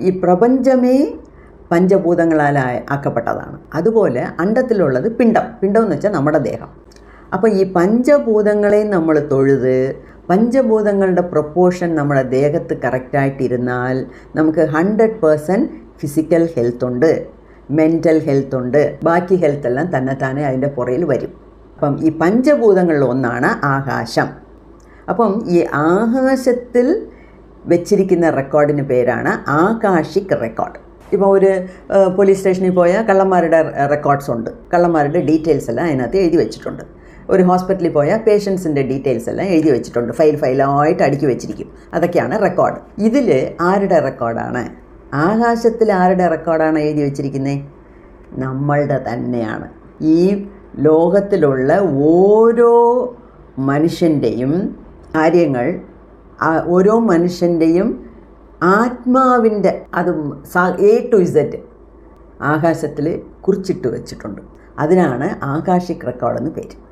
ഈ പ്രപഞ്ചമേ പഞ്ചഭൂതങ്ങളാൽ ആക്കപ്പെട്ടതാണ്. അതുപോലെ അണ്ടത്തിലുള്ളത് പിണ്ടം പിണ്ടം എന്ന് വെച്ചാൽ നമ്മുടെ ദേഹം. അപ്പോൾ ഈ പഞ്ചഭൂതങ്ങളെ നമ്മൾ തൊഴുത് പഞ്ചഭൂതങ്ങളുടെ പ്രൊപ്പോർഷൻ നമ്മുടെ ദേഹത്ത് കറക്റ്റായിട്ടിരുന്നാൽ നമുക്ക് ഹൺഡ്രഡ് പേഴ്സന്റ് ഫിസിക്കൽ ഹെൽത്ത് ഉണ്ട് മെന്റൽ ഹെൽത്ത് ഉണ്ട് ബാക്കി ഹെൽത്ത് എല്ലാം തന്നെത്താനെ അതിന്റെ പുറയിൽ വരും. അപ്പം ഈ പഞ്ചഭൂതങ്ങളിൽ ഒന്നാണ് ആകാശം. അപ്പം ഈ ആകാശത്തിൽ വെച്ചിരിക്കുന്ന റെക്കോർഡിന് പേരാണ് ആകാശിക് റെക്കോർഡ്. ഇപ്പോൾ ഒരു പോലീസ് സ്റ്റേഷനിൽ പോയ കള്ളന്മാരുടെ റെക്കോർഡ്സ് ഉണ്ട്. കള്ളന്മാരുടെ ഡീറ്റെയിൽസ് എല്ലാം അതിനകത്ത് എഴുതി വെച്ചിട്ടുണ്ട്. ഒരു ഹോസ്പിറ്റലിൽ പോയാൽ പേഷ്യൻസിന്റെ ഡീറ്റെയിൽസ് എല്ലാം എഴുതി വെച്ചിട്ടുണ്ട്. ഫയൽ ഫയലായിട്ട് അടുക്കി വെച്ചിരിക്കും. അതൊക്കെയാണ് റെക്കോർഡ്. ഇതിൽ ആരുടെ റെക്കോർഡാണ്? ആകാശത്തിൽ ആരുടെ റെക്കോർഡാണ് എഴുതി വെച്ചിരിക്കുന്നത് നമ്മളുടെ തന്നെയാണ്. ഈ ലോകത്തിലുള്ള ഓരോ മനുഷ്യന്റെയും കാര്യങ്ങൾ ഓരോ മനുഷ്യന്റെയും ആത്മാവിന്റെ അതും എ ടു ഇസറ്റ് ആകാശത്തിൽ കുറിച്ചിട്ട് വെച്ചിട്ടുണ്ട്. അതിനാണ് ആകാശിക് റെക്കോർഡ് എന്ന് പേര്.